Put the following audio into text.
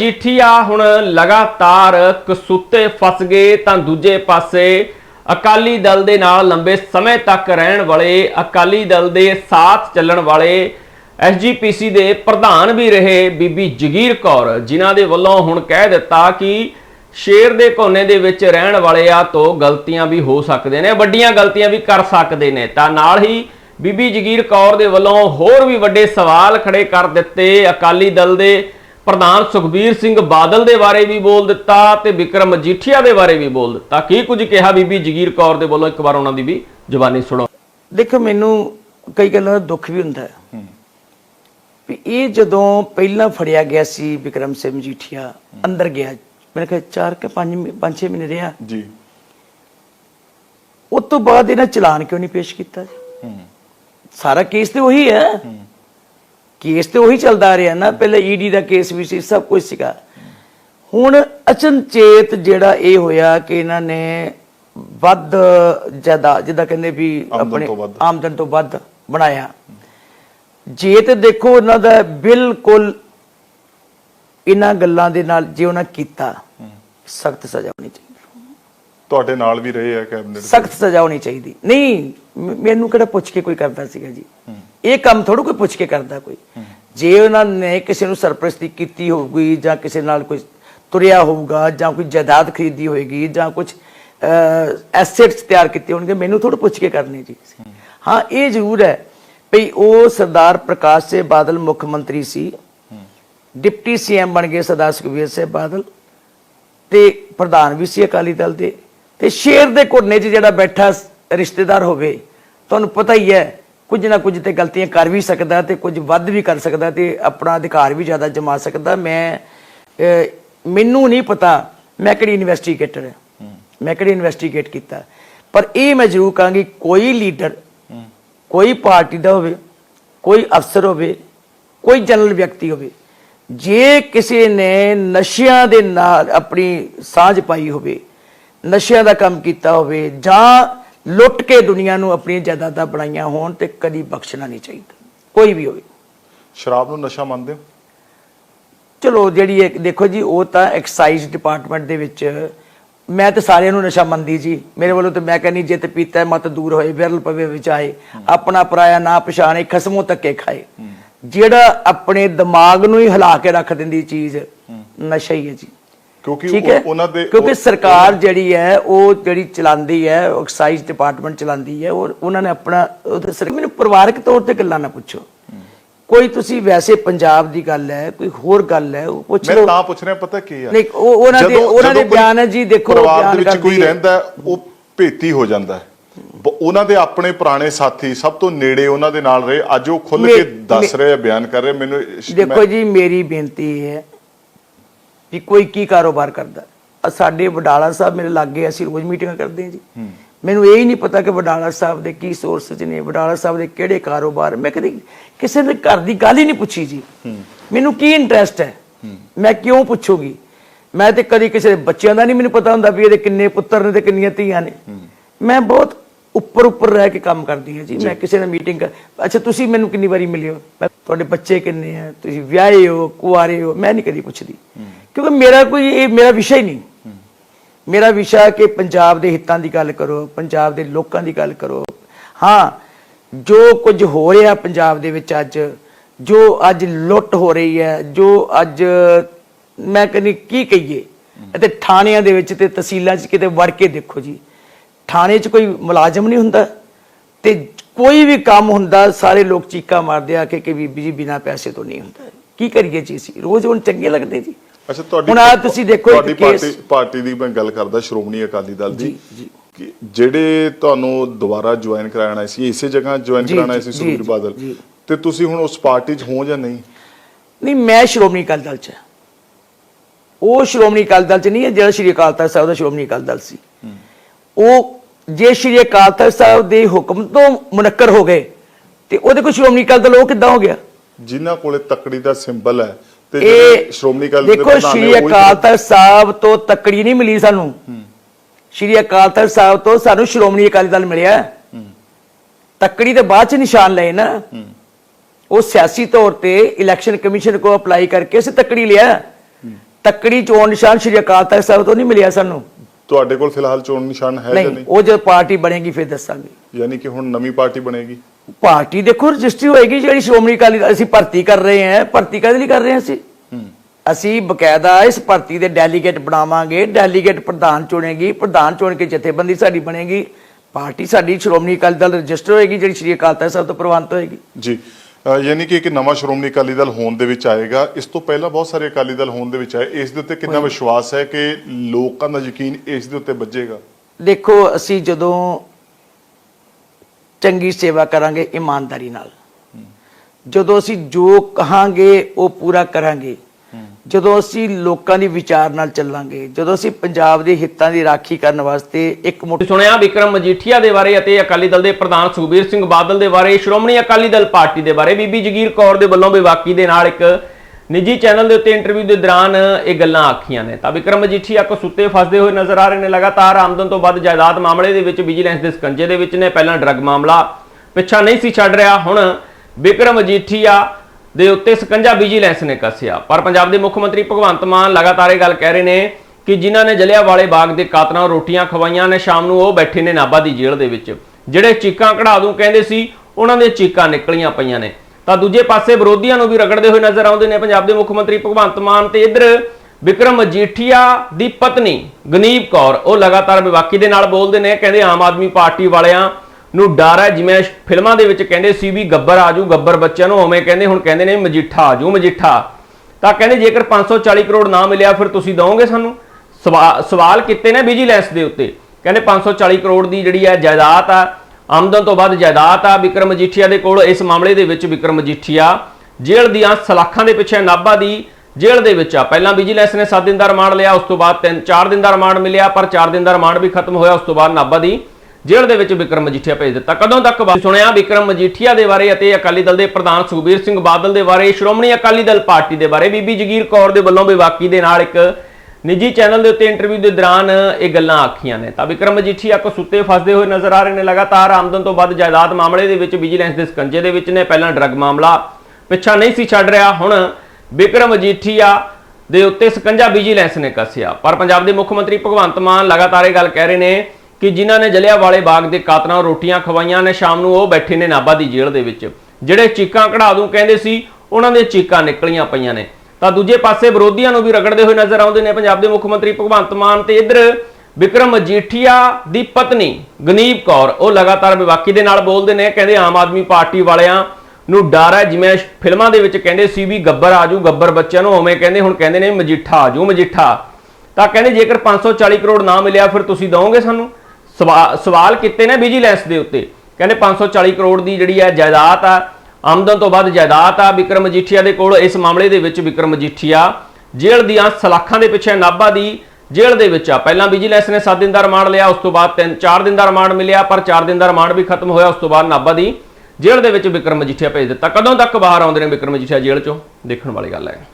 ਮਜੀਠੀਆ ਹੁਣ ਲਗਾਤਾਰ ਕਸੂਤੇ ਫਸ ਗਏ, ਤਾਂ ਦੂਜੇ ਪਾਸੇ ਅਕਾਲੀ ਦਲ ਦੇ ਨਾਲ ਲੰਬੇ ਸਮੇਂ ਤੱਕ ਰਹਿਣ ਵਾਲੇ, ਅਕਾਲੀ ਦਲ ਦੇ ਸਾਥ ਚੱਲਣ ਵਾਲੇ ਐਸਜੀਪੀਸੀ ਦੇ ਪ੍ਰਧਾਨ ਵੀ ਰਹੇ ਬੀਬੀ ਜਗੀਰ ਕੌਰ, ਜਿਨ੍ਹਾਂ ਦੇ ਵੱਲੋਂ ਹੁਣ ਕਹਿ ਦਿੱਤਾ ਕਿ ਸ਼ੇਰ ਦੇ ਕੋਨੇ ਦੇ ਵਿੱਚ ਰਹਿਣ ਵਾਲਿਆਂ ਤੋਂ ਗਲਤੀਆਂ ਵੀ ਹੋ ਸਕਦੇ ਨੇ, ਵੱਡੀਆਂ ਗਲਤੀਆਂ ਵੀ ਕਰ ਸਕਦੇ ਨੇ। ਤਾਂ ਨਾਲ ਹੀ ਬੀਬੀ ਜਗੀਰ ਕੌਰ ਦੇ ਵੱਲੋਂ ਹੋਰ ਵੀ ਵੱਡੇ ਸਵਾਲ ਖੜੇ ਕਰ ਦਿੱਤੇ ਅਕਾਲੀ ਦਲ ਦੇ ਪ੍ਰਧਾਨ ਸੁਖਬੀਰ ਸਿੰਘ ਬਾਦਲ ਦੇ ਬਾਰੇ ਵੀ ਬੋਲ ਦਿੱਤਾ ਤੇ ਵਿਕਰਮ ਮਜੀਠੀਆ ਦੇ ਬਾਰੇ ਵੀ ਬੋਲ ਦਿੱਤਾ। ਕੀ ਕੁਝ ਕਿਹਾ ਬੀਬੀ ਜਗੀਰ ਕੌਰ ਦੇ ਵੱਲੋਂ? ਇੱਕ ਵਾਰ ਉਹਨਾਂ ਦੀ ਵੀ ਜ਼ੁਬਾਨੀ ਸੁਣੋ। ਦੇਖੋ ਮੈਨੂੰ ਕਈ ਗੱਲਾਂ ਦਾ ਦੁੱਖ ਵੀ ਹੁੰਦਾ ਹੈ। ਵੀ ਇਹ ਜਦੋਂ ਪਹਿਲਾਂ ਫੜਿਆ ਗਿਆ ਸੀ ਵਿਕਰਮ ਸਿੰਘ ਮਜੀਠੀਆ ਅੰਦਰ ਗਿਆ ਮੇਰੇ ਖਿਆਲ 4 ਕਿ 5 5 6 ਮਹੀਨੇ ਰਿਹਾ। ਜੀ। ਉਸ ਤੋਂ ਬਾਅਦ ਇਹਨਾਂ ਚਲਾਨ ਕਿਉਂ ਨਹੀਂ ਪੇਸ਼ ਕੀਤਾ ਜੀ? ਸਾਰਾ ਕੇਸ ਤੇ ਉਹੀ ਹੈ। ਕੇਸ ਤੇ ਉਹੀ ਚੱਲਦਾ ਆ ਰਿਹਾ ਨਾ ਪਹਿਲੇ ਈਡੀ ਦਾ ਕੇਸ ਵੀ ਸੀ ਸਭ ਕੁਝ ਸੀਗਾ। ਹੁਣ ਅਚਨਚੇਤ ਜਿਹੜਾ ਇਹ ਹੋਇਆ ਕਿ ਇਹਨਾਂ ਨੇ ਵੱਧ ਜ਼ਿਆਦਾ ਜਿੱਦਾਂ ਕਹਿੰਦੇ ਵੀ ਆਪਣੇ ਤੋਂ ਵੱਧ। ਆਮਦਨ ਤੋਂ ਵੱਧ ਬਣਾਇਆ। ਜੇ ਤੇ ਦੇਖੋ ਉਹਨਾਂ ਦਾ ਬਿਲਕੁਲ ਇਹਨਾਂ ਗੱਲਾਂ ਦੇ ਨਾਲ ਜੇ ਉਹਨਾਂ ਕੀਤਾ ਸਖਤ ਸਜ਼ਾ ਹੋਣੀ ਚਾਹੀਦੀ। ਤੁਹਾਡੇ ਨਾਲ ਵੀ ਰਹੇ ਆ ਕੈਬਨਿਟ ਸਖਤ ਸਜ਼ਾ ਹੋਣੀ ਚਾਹੀਦੀ। ਨਹੀਂ ਮ- ਮੈਨੂੰ ਕਿਹੜਾ ਪੁੱਛ ਕੇ ਕੋਈ ਕਰਦਾ ਸੀਗਾ ਜੀ। ਇਹ ਕੰਮ ਥੋੜਾ ਕੋਈ ਪੁੱਛ ਕੇ ਕਰਦਾ ਕੋਈ। ਜੇ ਉਹਨਾਂ ਨੇ ਕਿਸੇ ਨੂੰ ਸਰਪ੍ਰਸਤੀ ਕੀਤੀ ਹੋਊਗੀ ਜਾਂ ਕਿਸੇ ਨਾਲ ਕੋਈ ਤੁਰਿਆ ਹੋਊਗਾ ਜਾਂ ਕੋਈ ਜਾਇਦਾਦ ਖਰੀਦੀ ਹੋਏਗੀ ਜਾਂ ਕੁਝ ਐਸੈਟਸ ਤਿਆਰ ਕੀਤੇ ਹੋਣਗੇ, ਮੈਨੂੰ ਥੋੜਾ ਪੁੱਛ ਕੇ ਕਰਨੇ ਜੀ। ਹਾਂ, ਇਹ ਜ਼ਰੂਰ ਹੈ ਭਈ ਉਹ ਸਰਦਾਰ ਪ੍ਰਕਾਸ਼ ਸਿੰਘ ਬਾਦਲ ਮੁੱਖ ਮੰਤਰੀ ਸੀ। ਡਿਪਟੀ ਸੀਐਮ ਬਣ ਗਏ ਸਰਦਾਰ ਸੁਖਬੀਰ ਸਿੰਘ ਬਾਦਲ ਤੇ ਪ੍ਰਧਾਨ ਵੀ ਸੀ ਅਕਾਲੀ ਦਲ ਦੇ। ਤੇ ਸ਼ੇਰ ਦੇ ਘੁਰਨੇ 'ਚ ਜਿਹੜਾ ਬੈਠਾ ਰਿਸ਼ਤੇਦਾਰ ਹੋਵੇ, ਤੁਹਾਨੂੰ ਪਤਾ ਹੀ ਹੈ ਕੁਝ ਨਾ ਕੁਝ ਤੇ ਗਲਤੀਆਂ ਕਰ ਵੀ ਸਕਦਾ ਤੇ ਕੁਝ ਵੱਧ ਵੀ ਕਰ ਸਕਦਾ ਤੇ ਆਪਣਾ ਅਧਿਕਾਰ ਵੀ ਜ਼ਿਆਦਾ ਜਮਾ ਸਕਦਾ। ਮੈਂ ਮੈਨੂੰ ਨਹੀਂ ਪਤਾ ਮੈਂ ਕਿਹੜੀ ਇਨਵੈਸਟੀਗੇਟਰ ਹੈ। ਮੈਂ ਕਿਹੜੀ ਇਨਵੈਸਟੀਗੇਟ ਕੀਤਾ। ਪਰ ਇਹ ਮੈਂ ਜ਼ਰੂਰ ਕਹਾਂਗੀ ਕੋਈ ਲੀਡਰ ਕੋਈ ਪਾਰਟੀ ਦਾ ਹੋਵੇ ਕੋਈ ਅਫਸਰ ਹੋਵੇ ਕੋਈ ਜਨਰਲ ਵਿਅਕਤੀ ਹੋਵੇ ਜੇ ਕਿਸੇ ਨੇ ਨਸ਼ਿਆਂ ਦੇ ਨਾਲ ਆਪਣੀ ਸਾਂਝ ਪਾਈ ਹੋਵੇ ਨਸ਼ਿਆਂ ਦਾ ਕੰਮ ਕੀਤਾ ਹੋਵੇ ਜਾਂ ਲੁੱਟ ਕੇ ਦੁਨੀਆ ਨੂੰ ਆਪਣੀਆਂ ਜਾਇਦਾਦਾਂ ਬਣਾਈਆਂ ਹੋਣ ਤੇ ਕਦੀ ਬਖਸ਼ਣਾ ਨਹੀਂ ਚਾਹੀਦਾ। ਕੋਈ ਵੀ ਹੋਵੇ। ਸ਼ਰਾਬ ਨੂੰ ਨਸ਼ਾ ਮੰਨਦੇ ਹੋ? ਚਲੋ ਜਿਹੜੀ ਇੱਕ ਦੇਖੋ ਜੀ ਉਹ ਤਾਂ ਐਕਸਾਈਜ਼ ਡਿਪਾਰਟਮੈਂਟ ਦੇ ਵਿੱਚ ਮੈਂ ਤੇ ਸਾਰਿਆਂ ਨੂੰ ਨਸ਼ਾ ਮੰਦੀ ਜੀ। ਮੇਰੇ ਵੱਲੋਂ ਤੇ ਮੈਂ ਕਹਿੰਨੀ ਜੇ ਤੇ ਪੀਤਾ ਮਤ ਦੂਰ ਹੋਏ ਵਿਰਲ ਪਵੇ ਵਿਚਾਏ ਆਪਣਾ ਪਰਾਇਆ ਨਾ ਪਛਾਣੇ ਖਸਮੋਂ ਧੱਕੇ ਖਾਏ। ਜਿਹੜਾ ਆਪਣੇ ਦਿਮਾਗ ਨੂੰ ਹੀ ਹਿਲਾ ਕੇ ਰੱਖ ਦਿੰਦੀ ਚੀਜ਼ ਨਸ਼ਾ ਹੀ ਹੈ ਜੀ। ਕਿਉਂਕਿ ਠੀਕ ਉਹ- ਹੈ? ਉਹਨਾਂ ਦੇ ਕਿਉਂਕਿ ਸਰਕਾਰ ਜਿਹੜੀ ਹੈ ਉਹ ਜਿਹੜੀ ਚਲਾਉਂਦੀ ਹੈ ਐਕਸਾਈਜ਼ ਡਿਪਾਰਟਮੈਂਟ ਚਲਾਉਂਦੀ ਹੈ ਔਰ ਉਹਨਾਂ ਨੇ ਆਪਣਾ ਉਹਦੇ ਸਰ ਮੈਨੂੰ ਪਰਿਵਾਰਕ ਤੌਰ ਤੇ ਗੱਲਾਂ ਨਾ ਪੁੱਛੋ। ਕੋਈ ਤੁਸੀਂ ਵੈਸੇ ਪੰਜਾਬ ਦੀ ਗੱਲ ਹੈ ਕੋਈ ਹੋਰ ਗੱਲ ਹੈ ਉਹ ਪੁੱਛ ਮੈਂ ਲਓ। ਤਾਂ ਪੁੱਛ ਰਿਹਾ ਪਤਾ ਕੀ ਆ ਨਹੀਂ, ਉਹ- ਉਹਨਾਂ ਦੇ- ਉਹਨਾਂ ਦੇ ਬਿਆਨ ਹੈ ਜੀ, ਦੇਖੋ, ਪਰਿਵਾਰ ਦੇ ਵਿੱਚ ਕੋਈ ਹੈ। ਰਹਿੰਦਾ ਹੈ, ਉਹ ਭੇਤੀ ਹੋ ਜਾਂਦਾ ਹੈ। ਉਹਨਾਂ ਦੇ ਆਪਣੇ ਪੁਰਾਣੇ ਸਾਥੀ ਸਭ ਤੋਂ ਨੇੜੇ ਉਹਨਾਂ ਦੇ ਨਾਲ ਰਹੇ ਅੱਜ ਉਹ ਖੁੱਲ ਮੇ- ਕੇ ਦੱਸ ਮੇ- ਰਹੇ ਆ ਬਿਆਨ ਕਰ ਰਹੇ ਮੈਨੂੰ ਦੇਖੋ ਮੈਂ- ਜੀ ਮੇਰੀ ਬੇਨਤੀ ਹੈ ਵੀ ਕੋਈ ਕੀ ਕਾਰੋਬਾਰ ਕਰਦਾ। ਸਾਡੇ ਵਡਾਲਾ ਸਾਹਿਬ ਮੇਰੇ ਲਾਗੇ ਅਸੀਂ ਰੋਜ਼ ਮੀਟਿੰਗਾਂ ਕਰਦੇ ਹਾਂ ਜੀ। ਮੈਨੂੰ ਇਹ ਹੀ ਨਹੀਂ ਪਤਾ ਕਿ ਵਡਾਲਾ ਸਾਹਿਬ ਦੇ ਕੀ ਸੋਰਸਸ ਨੇ ਵਡਾਲਾ ਸਾਹਿਬ ਦੇ ਕਿਹੜੇ ਕਾਰੋਬਾਰ। ਮੈਂ ਕਦੇ ਕਿਸੇ ਦੇ ਘਰ ਦੀ ਗੱਲ ਹੀ ਨਹੀਂ ਪੁੱਛੀ ਜੀ। ਮੈਨੂੰ ਕੀ ਇੰਟਰਸਟ ਹੈ? ਮੈਂ ਕਿਉਂ ਪੁੱਛੂਗੀ? ਮੈਂ ਤੇ ਕਦੀ ਕਿਸੇ ਦੇ ਬੱਚਿਆਂ ਦਾ ਨਹੀਂ ਮੈਨੂੰ ਪਤਾ ਹੁੰਦਾ ਵੀ ਇਹਦੇ ਕਿੰਨੇ ਪੁੱਤਰ ਨੇ ਤੇ ਕਿੰਨੀਆਂ ਧੀਆਂ ਨੇ। ਮੈਂ ਬਹੁਤ ਉੱਪਰ ਉੱਪਰ ਰਹਿ ਕੇ ਕੰਮ ਕਰਦੀ ਹਾਂ ਜੀ। ਮੈਂ ਕਿਸੇ ਨਾਲ ਮੀਟਿੰਗ ਅੱਛਾ ਤੁਸੀਂ ਮੈਨੂੰ ਕਿੰਨੀ ਵਾਰੀ ਮਿਲੇ ਹੋ? ਤੁਹਾਡੇ ਬੱਚੇ ਕਿੰਨੇ ਆ? ਤੁਸੀਂ ਵਿਆਹੇ ਹੋ ਕੁਆਰੇ ਹੋ? ਮੈਂ ਨਹੀਂ ਕਦੀ ਪੁੱਛਦੀ। ਕਿਉਂਕਿ ਮੇਰਾ ਕੋਈ ਇਹ ਮੇਰਾ ਵਿਸ਼ਾ ਹੀ ਨਹੀਂ। ਮੇਰਾ ਵਿਸ਼ਾ ਕਿ ਪੰਜਾਬ ਦੇ ਹਿੱਤਾਂ ਦੀ ਗੱਲ ਕਰੋ, ਪੰਜਾਬ ਦੇ ਲੋਕਾਂ ਦੀ ਗੱਲ ਕਰੋ। ਹਾਂ, ਜੋ ਕੁਝ ਹੋ ਰਿਹਾ ਪੰਜਾਬ ਦੇ ਵਿੱਚ ਅੱਜ, ਜੋ ਅੱਜ ਲੁੱਟ ਹੋ ਰਹੀ ਹੈ, ਜੋ ਅੱਜ ਮੈਂ ਕਹਿੰਦੀ ਕੀ ਕਹੀਏ? ਅਤੇ ਥਾਣਿਆਂ ਦੇ ਵਿੱਚ ਤੇ ਤਹਿਸੀਲਾਂ 'ਚ ਕਿਤੇ ਵੜ ਕੇ ਦੇਖੋ ਜੀ। ਥਾਣੇ 'ਚ ਕੋਈ ਮੁਲਾਜ਼ਮ ਨਹੀਂ ਹੁੰਦਾ ਤੇ ਕੋਈ ਵੀ ਕੰਮ ਹੁੰਦਾ, ਸਾਰੇ ਲੋਕ ਚੀਕਾ ਮਾਰਦੇ ਆ ਕਿ ਕਿ ਬੀਬੀ ਜੀ ਬਿਨਾ ਪੈਸੇ ਤੋਂ ਨਹੀਂ ਹੁੰਦਾ। ਕੀ ਕਰੀਏ ਜੀ ਅਸੀਂ? ਰੋਜ਼ ਹੁਣ ਚੰਗੇ ਲੱਗਦੇ ਜੀ। ਅੱਛਾ ਤੁਹਾਡੀ ਹੁਣ ਆਹ ਤੁਸੀਂ ਦੇਖੋ ਇੱਕ ਤੁਹਾਡੀ ਕੇਸ- ਪਾਰਟੀ ਪਾਰਟੀ ਦੀ ਮੈਂ ਗੱਲ ਕਰਦਾ ਸ਼੍ਰੋਮਣੀ ਅਕਾਲੀ ਦਲ ਦੀ। ਕਿ ਜਿਹੜੇ ਤੁਹਾਨੂੰ ਦੁਬਾਰਾ ਜੁਆਇਨ ਕਰਾਉਣਾ ਸੀ ਇਸੇ ਜਗ੍ਹਾ ਜੁਆਇਨ ਜੀ, ਸੀ ਸੁਖਬੀਰ ਬਾਦਲ। ਤੇ ਤੁਸੀਂ ਹੁਣ ਉਸ ਪਾਰਟੀ 'ਚ ਹੋ ਜਾਂ ਨਹੀਂ ਨਹੀਂ ਮੈਂ ਸ਼੍ਰੋਮਣੀ ਅਕਾਲੀ ਦਲ ਚ। ਉਹ ਸ਼੍ਰੋਮਣੀ ਅਕਾਲੀ ਦਲ ਚ ਨਹੀਂ ਹੈ ਜਿਹੜਾ ਸ਼੍ਰੀ ਅਕਾਲ ਤਖਤ ਸਾਹਿਬ ਦਾ ਸ਼੍ਰੋਮਣੀ ਅਕਾਲੀ ਦਲ ਸੀ ਉਹ ਜੇ ਸ਼੍ਰੀ ਅਕਾਲ ਤਖਤ ਸਾਹਿਬ ਦੇ ਹੁਕਮ ਤੋਂ ਮੁਨੱਕਰ ਹੋ ਗਏ ਤੇ ਉਹਦੇ ਕੋਲ ਸ਼੍ਰੋਮਣੀ ਅਕਾਲੀ ਦਲ ਉਹ ਕਿੱਦਾਂ ਹੋ ਗਿਆ ਜਿਨ੍ਹਾਂ ਕੋਲੇ ਤਕੜੀ ਦਾ ਸਿੰਬਲ ਹੈ ਤੇ ਇਹ ਸ਼੍ਰੋਮਣੀ ਅਕਾਲੀ ਦਲ ਦੇ ਦੇਖੋ ਸ਼੍ਰੀ ਅਕਾਲ ਤਖਤ ਸਾਹਿਬ ਤੋਂ ਤੱਕੜੀ ਨਹੀਂ ਮਿਲੀ ਸਾਨੂੰ। ਸ਼੍ਰੀ ਅਕਾਲ ਤਖਤ ਸਾਹਿਬ ਤੋਂ ਸਾਨੂੰ ਸ਼੍ਰੋਮਣੀ ਅਕਾਲੀ ਦਲ ਮਿਲਿਆ। ਤੱਕੜੀ ਤੇ ਬਾਅਦ ਚ ਨਿਸ਼ਾਨ ਲਏ ਨਾ। ਉਹ ਸਿਆਸੀ ਤੌਰ ਤੇ ਇਲੈਕਸ਼ਨ ਕਮਿਸ਼ਨ ਕੋ ਅਪਲਾਈ ਕਰਕੇ ਅਸੀਂ ਤੱਕੜੀ ਲਿਆ। ਤੱਕੜੀ ਚੋਣ ਨਿਸ਼ਾਨ ਸ਼੍ਰੀ ਅਕਾਲ ਤਖਤ ਸਾਹਿਬ ਤੋਂ ਨਹੀਂ ਮਿਲਿਆ ਸਾਨੂੰ। ਤੁਹਾਡੇ ਕੋਲ ਫਿਲਹਾਲ ਚੋਣ ਨਿਸ਼ਾਨ ਹੈ ਜਾਂ ਨਹੀਂ ਨਹੀਂ? ਉਹ ਜਦ ਪਾਰਟੀ ਬਣੇਗੀ ਫਿਰ ਦੱਸਾਂਗੇ। ਯਾਨੀ ਕਿ ਹੁਣ ਨਵੀਂ ਪਾਰਟੀ ਬਣੇਗੀ? ਪਾਰਟੀ ਦੇਖੋ ਰਜਿਸਟਰੀ ਹੋਏਗੀ ਜਿਹੜੀ ਸ਼੍ਰੋਮਣੀ ਅਕਾਲੀ ਦਲ- ਅਸੀਂ ਭਰਤੀ ਕਰ ਰਹੇ ਹਾਂ। ਭਰਤੀ ਕਾਹਦੇ ਲਈ ਕਰ ਰਹੇ ਹਾਂ ਅਸੀਂ? ਅਸੀਂ ਬਕਾਇਦਾ ਇਸ ਭਰਤੀ ਦੇ ਡੈਲੀਗੇਟ ਬਣਾਵਾਂਗੇ। ਡੈਲੀਗੇਟ ਪ੍ਰਧਾਨ ਚੁਣੇਗੀ। ਪ੍ਰਧਾਨ ਚੁਣ ਕੇ ਜਥੇਬੰਦੀ ਸਾਡੀ ਬਣੇਗੀ। ਪਾਰਟੀ ਸਾਡੀ ਸ਼੍ਰੋਮਣੀ ਅਕਾਲੀ ਦਲ ਰਜਿਸਟਰ ਹੋਏਗੀ ਜਿਹੜੀ ਸ਼੍ਰੀ ਅਕਾਲ ਤਖਤ ਸਾਹਿਬ ਤੋਂ ਪ੍ਰਵਾਨਿਤ ਹੋਏਗੀ। ਜੀ। ਯਾਨੀ ਕਿ ਇੱਕ ਨਵਾਂ ਸ਼੍ਰੋਮਣੀ ਅਕਾਲੀ ਦਲ ਹੋਣ ਦੇ ਵਿੱਚ ਆਏਗਾ। ਇਸ ਤੋਂ ਪਹਿਲਾਂ ਬਹੁਤ ਸਾਰੇ ਅਕਾਲੀ ਦਲ ਹੋਣ ਦੇ ਵਿੱਚ ਆਏ। ਇਸ ਦੇ ਉੱਤੇ ਕਿੰਨਾ ਵਿਸ਼ਵਾਸ ਹੈ ਕਿ ਲੋਕਾਂ ਦਾ ਯਕੀਨ ਇਸ ਦੇ ਉੱਤੇ ਵੱਜੇਗਾ? ਦੇਖੋ ਅਸੀਂ ਜਦੋਂ ਚੰਗੀ ਸੇਵਾ ਕਰਾਂਗੇ ਇਮਾਨਦਾਰੀ ਨਾਲ। ਜਦੋਂ ਅਸੀਂ ਜੋ ਕਹਾਂਗੇ, ਉਹ ਪੂਰਾ ਕਰਾਂਗੇ। ਜਦੋਂ ਅਸੀਂ ਲੋਕਾਂ ਦੀ ਵਿਚਾਰ ਨਾਲ ਚੱਲਾਂਗੇ, ਜਦੋਂ ਅਸੀਂ ਪੰਜਾਬ ਦੇ ਹਿੱਤਾਂ ਦੀ ਰਾਖੀ ਕਰਨ ਵਾਸਤੇ ਇੱਕ ਮੁੱਠ ਸੁਣਿਆ ਵਿਕਰਮ ਮਜੀਠੀਆ ਦੇ ਬਾਰੇ ਅਤੇ ਅਕਾਲੀ ਦਲ ਦੇ ਪ੍ਰਧਾਨ ਸੁਖਬੀਰ ਸਿੰਘ ਬਾਦਲ ਦੇ ਬਾਰੇ, ਸ਼੍ਰੋਮਣੀ ਅਕਾਲੀ ਦਲ ਪਾਰਟੀ ਦੇ ਬਾਰੇ, ਬੀਬੀ ਜਗੀਰ ਕੌਰ ਦੇ ਵੱਲੋਂ ਬੇਵਾਕੀ ਦੇ ਨਾਲ ਇੱਕ ਨਿੱਜੀ ਚੈਨਲ ਦੇ ਉੱਤੇ ਇੰਟਰਵਿਊ ਦੇ ਦੌਰਾਨ ਇਹ ਗੱਲਾਂ ਆਖੀਆਂ ਨੇ। ਤਾਂ ਵਿਕਰਮ ਮਜੀਠੀਆ ਕੋ ਸੁੱਤੇ ਫਸਦੇ ਹੋਏ ਨਜ਼ਰ ਆ ਰਹੇ ਨੇ। ਲਗਾਤਾਰ ਆਮਦਨ ਤੋਂ ਵੱਧ ਜਾਇਦਾਦ ਮਾਮਲੇ ਦੇ ਵਿੱਚ ਵਿਜੀਲੈਂਸ ਦੇ ਸਕੰਜੇ ਦੇ ਵਿੱਚ ਨੇ। ਪਹਿਲਾਂ ਡਰੱਗ ਮਾਮਲਾ ਪਿੱਛਾ ਨਹੀਂ ਸੀ ਛੱਡ ਰਿਹਾ। ਹੁਣ ਵਿਕਰਮ ਮਜੀਠੀਆ ਦੇ ਉੱਤੇ ਸਕੰਜਾ ਵਿਜੀਲੈਂਸ ਨੇ ਕੱਸਿਆ। ਪਰ ਪੰਜਾਬ ਦੇ ਮੁੱਖ ਮੰਤਰੀ ਭਗਵੰਤ ਮਾਨ ਲਗਾਤਾਰ ਇਹ ਗੱਲ ਕਹਿ ਰਹੇ ਨੇ ਕਿ ਜਿਨ੍ਹਾਂ ਨੇ ਜਲਿਆਂਵਾਲੇ ਬਾਗ ਦੇ ਕਾਤਲਾਂ ਰੋਟੀਆਂ ਖਵਾਈਆਂ ਨੇ, ਸ਼ਾਮ ਨੂੰ ਉਹ ਬੈਠੇ ਨੇ ਨਾਭਾ ਦੀ ਜੇਲ੍ਹ ਦੇ ਵਿੱਚ। ਜਿਹੜੇ ਚੀਕਾਂ ਕਢਾ ਦੂੰ ਕਹਿੰਦੇ ਸੀ, ਉਹਨਾਂ ਦੇ ਚੀਕਾਂ ਨਿਕਲੀਆਂ ਪਈਆਂ ਨੇ। ਤਾਂ ਦੂਜੇ ਪਾਸੇ ਵਿਰੋਧੀਆਂ ਨੂੰ ਵੀ ਰਗੜਦੇ ਹੋਏ ਨਜ਼ਰ ਆਉਂਦੇ ਨੇ। ਪੰਜਾਬ ਦੇ ਮੁੱਖ ਮੰਤਰੀ ਭਗਵੰਤ ਮਾਨ ਤੇ ਇੱਧਰ ਵਿਕਰਮ ਮਜੀਠੀਆ ਦੀ ਪਤਨੀ ਗਨੀਬ ਕੌਰ, ਉਹ ਲਗਾਤਾਰ ਵਿਵਾਕੀ ਦੇ ਨਾਲ ਬੋਲਦੇ ਨੇ, ਕਹਿੰਦੇ ਆਮ ਆਦਮੀ ਪਾਰਟੀ ਵਾਲਿਆਂ ਨੂੰ ਡਰ ਹੈ, ਜਿਵੇਂ ਫਿਲਮਾਂ ਦੇ ਵਿੱਚ ਕਹਿੰਦੇ ਸੀ ਵੀ ਗੱਬਰ ਆਜੂ ਗੱਬਰ ਬੱਚਿਆਂ ਨੂੰ ਉਵੇਂ ਕਹਿੰਦੇ, ਹੁਣ ਕਹਿੰਦੇ ਨੇ ਮਜੀਠਾ ਆਜੂ ਮਜੀਠਾ। ਤਾਂ ਕਹਿੰਦੇ ਜੇਕਰ 540 ਕਰੋੜ ਨਾ ਮਿਲਿਆ, ਫਿਰ ਤੁਸੀਂ ਦਵੋਗੇ ਸਾਨੂੰ? ਸਵਾ- ਸਵਾਲ ਕੀਤੇ ਨੇ ਵਿਜੀਲੈਂਸ ਦੇ ਉੱਤੇ। ਕਹਿੰਦੇ 540 ਕਰੋੜ ਦੀ ਜਿਹੜੀ ਹੈ ਜਾਇਦਾਦ ਆ ਆਮਦਨ ਤੋਂ ਵੱਧ ਜਾਇਦਾਦ ਆ ਵਿਕਰਮ ਮਜੀਠੀਆ ਦੇ ਕੋਲ। ਇਸ ਮਾਮਲੇ ਦੇ ਵਿੱਚ ਵਿਕਰਮ ਮਜੀਠੀਆ ਜੇਲ੍ਹ ਦੀਆਂ ਸਲਾਖਾਂ ਦੇ ਪਿੱਛੇ ਨਾਭਾ ਦੀ ਜੇਲ੍ਹ ਦੇ ਵਿੱਚ ਆ। ਪਹਿਲਾਂ ਵਿਜੀਲੈਂਸ ਨੇ 7 ਦਿਨ ਦਾ ਰਿਮਾਂਡ ਲਿਆ, ਉਸ ਤੋਂ ਬਾਅਦ 3 4 ਦਿਨ ਦਾ ਰਿਮਾਂਡ ਮਿਲਿਆ, ਪਰ 4 ਦਿਨ ਦਾ ਰਿਮਾਂਡ ਵੀ ਖਤਮ ਹੋਇਆ, ਉਸ ਤੋਂ ਬਾਅਦ ਨਾਭਾ ਦੀ ਜੇਲ੍ਹ ਦੇ ਵਿੱਚ ਵਿਕਰਮ ਮਜੀਠੀਆ ਭੇਜ ਦਿੱਤਾ। ਕਦੋਂ ਤੱਕ ਸੁਣਿਆ ਵਿਕਰਮ ਮਜੀਠੀਆ ਦੇ ਬਾਰੇ ਅਤੇ ਅਕਾਲੀ ਦਲ ਦੇ ਪ੍ਰਧਾਨ ਸੁਖਬੀਰ ਸਿੰਘ ਬਾਦਲ ਦੇ ਬਾਰੇ, ਸ਼੍ਰੋਮਣੀ ਅਕਾਲੀ ਦਲ ਪਾਰਟੀ ਦੇ ਬਾਰੇ, ਬੀਬੀ ਜਗੀਰ ਕੌਰ ਦੇ ਵੱਲੋਂ ਬੇਵਾਕੀ ਦੇ ਨਾਲ ਇੱਕ ਨਿੱਜੀ ਚੈਨਲ ਦੇ ਉੱਤੇ ਇੰਟਰਵਿਊ ਦੇ ਦੌਰਾਨ ਇਹ ਗੱਲਾਂ ਆਖੀਆਂ ਨੇ। ਤਾਂ ਵਿਕਰਮ ਮਜੀਠੀਆ ਕੋ ਸੁੱਤੇ ਫਸਦੇ ਹੋਏ ਨਜ਼ਰ ਆ ਰਹੇ ਨੇ ਲਗਾਤਾਰ। ਆਮਦਨ ਤੋਂ ਵੱਧ ਜਾਇਦਾਦ ਮਾਮਲੇ ਦੇ ਵਿੱਚ ਵਿਜੀਲੈਂਸ ਦੇ ਸਕੰਜੇ ਦੇ ਵਿੱਚ ਨੇ। ਪਹਿਲਾਂ ਡਰੱਗ ਮਾਮਲਾ ਪਿੱਛਾ ਨਹੀਂ ਸੀ ਛੱਡ ਰਿਹਾ। ਹੁਣ ਵਿਕਰਮ ਮਜੀਠੀਆ ਦੇ ਉੱਤੇ ਸਕੰਜਾ ਵਿਜੀਲੈਂਸ ਨੇ ਕੱਸਿਆ। ਪਰ ਪੰਜਾਬ ਦੇ ਮੁੱਖ ਮੰਤਰੀ ਭਗਵੰਤ ਮਾਨ ਲਗਾਤਾਰ ਇਹ ਗੱਲ ਕਹਿ ਰਹੇ ਨੇ ਕਿ ਜਿਨ੍ਹਾਂ ਨੇ ਜਲਿਆਂਵਾਲੇ ਬਾਗ ਦੇ ਕਾਤਲਾਂ ਨੂੰ ਰੋਟੀਆਂ ਖਵਾਈਆਂ ਨੇ, ਸ਼ਾਮ ਨੂੰ ਉਹ ਬੈਠੇ ਨੇ ਨਾਭਾ ਦੀ ਜੇਲ੍ਹ ਦੇ ਵਿੱਚ। ਜਿਹੜੇ ਚੀਕਾਂ ਕਢਾ ਦੂੰ ਕਹਿੰਦੇ ਸੀ, ਉਹਨਾਂ ਦੀਆਂ ਚੀਕਾਂ ਨਿਕਲੀਆਂ ਪਈਆਂ ਨੇ। ਤਾਂ ਦੂਜੇ ਪਾਸੇ ਵਿਰੋਧੀਆਂ ਨੂੰ ਵੀ ਰਗੜਦੇ ਹੋਏ ਨਜ਼ਰ ਆਉਂਦੇ ਨੇ ਪੰਜਾਬ ਦੇ ਮੁੱਖ ਮੰਤਰੀ ਭਗਵੰਤ ਮਾਨ ਤੇ ਇੱਧਰ ਵਿਕਰਮ ਮਜੀਠੀਆ ਦੀ ਪਤਨੀ ਗਨੀਬ ਕੌਰ। ਉਹ ਲਗਾਤਾਰ ਵਿਵਾਕੀ ਦੇ ਨਾਲ ਬੋਲਦੇ ਨੇ, ਕਹਿੰਦੇ ਆਮ ਆਦਮੀ ਪਾਰਟੀ ਵਾਲਿਆਂ ਨੂੰ ਡਰ ਹੈ, ਜਿਵੇਂ ਫਿਲਮਾਂ ਦੇ ਵਿੱਚ ਕਹਿੰਦੇ ਸੀ ਵੀ ਗੱਬਰ ਆਜੂ, ਗੱਬਰ ਬੱਚਿਆਂ ਨੂੰ ਉਵੇਂ ਕਹਿੰਦੇ, ਹੁਣ ਕਹਿੰਦੇ ਨੇ ਮਜੀਠਾ ਆਜੂ, ਮਜੀਠਾ। ਤਾਂ ਕਹਿੰਦੇ ਜੇਕਰ 540 ਕਰੋੜ ਨਾ ਮਿਲਿਆ, ਫਿਰ ਤੁਸੀਂ ਦਵੋਗੇ ਸਾਨੂੰ? ਸਵਾ- ਸਵਾਲ ਕੀਤੇ ਨੇ ਵਿਜੀਲੈਂਸ ਦੇ ਉੱਤੇ। ਕਹਿੰਦੇ 540 ਕਰੋੜ ਦੀ ਜਿਹੜੀ ਹੈ ਜਾਇਦਾਦ ਆ ਆਮਦਨ ਤੋਂ ਵੱਧ ਜਾਇਦਾਦ ਆ ਵਿਕਰਮ ਮਜੀਠੀਆ ਦੇ ਕੋਲ। ਇਸ ਮਾਮਲੇ ਦੇ ਵਿੱਚ ਵਿਕਰਮ ਮਜੀਠੀਆ ਜੇਲ੍ਹ ਦੀਆਂ ਸਲਾਖਾਂ ਦੇ ਪਿੱਛੇ ਨਾਭਾ ਦੀ ਜੇਲ੍ਹ ਦੇ ਵਿੱਚ ਆ। ਪਹਿਲਾਂ ਵਿਜੀਲੈਂਸ ਨੇ 7 ਦਿਨ ਦਾ ਰਿਮਾਂਡ ਲਿਆ, ਉਸ ਤੋਂ ਬਾਅਦ 3 4 ਦਿਨ ਦਾ ਰਿਮਾਂਡ ਮਿਲਿਆ, ਪਰ 4 ਦਿਨ ਦਾ ਰਿਮਾਂਡ ਵੀ ਖਤਮ ਹੋਇਆ, ਉਸ ਤੋਂ ਬਾਅਦ ਨਾਭਾ ਦੀ ਜੇਲ੍ਹ ਦੇ ਵਿੱਚ ਵਿਕਰਮ ਮਜੀਠੀਆ ਭੇਜ ਦਿੱਤਾ। ਕਦੋਂ ਤੱਕ ਬਾਹਰ ਆਉਂਦੇ ਨੇ ਵਿਕਰਮ ਮਜੀਠੀਆ ਜੇਲ੍ਹ ਚੋਂ? ਦੇਖਣ ਵਾਲੀ ਗੱਲ ਹੈ।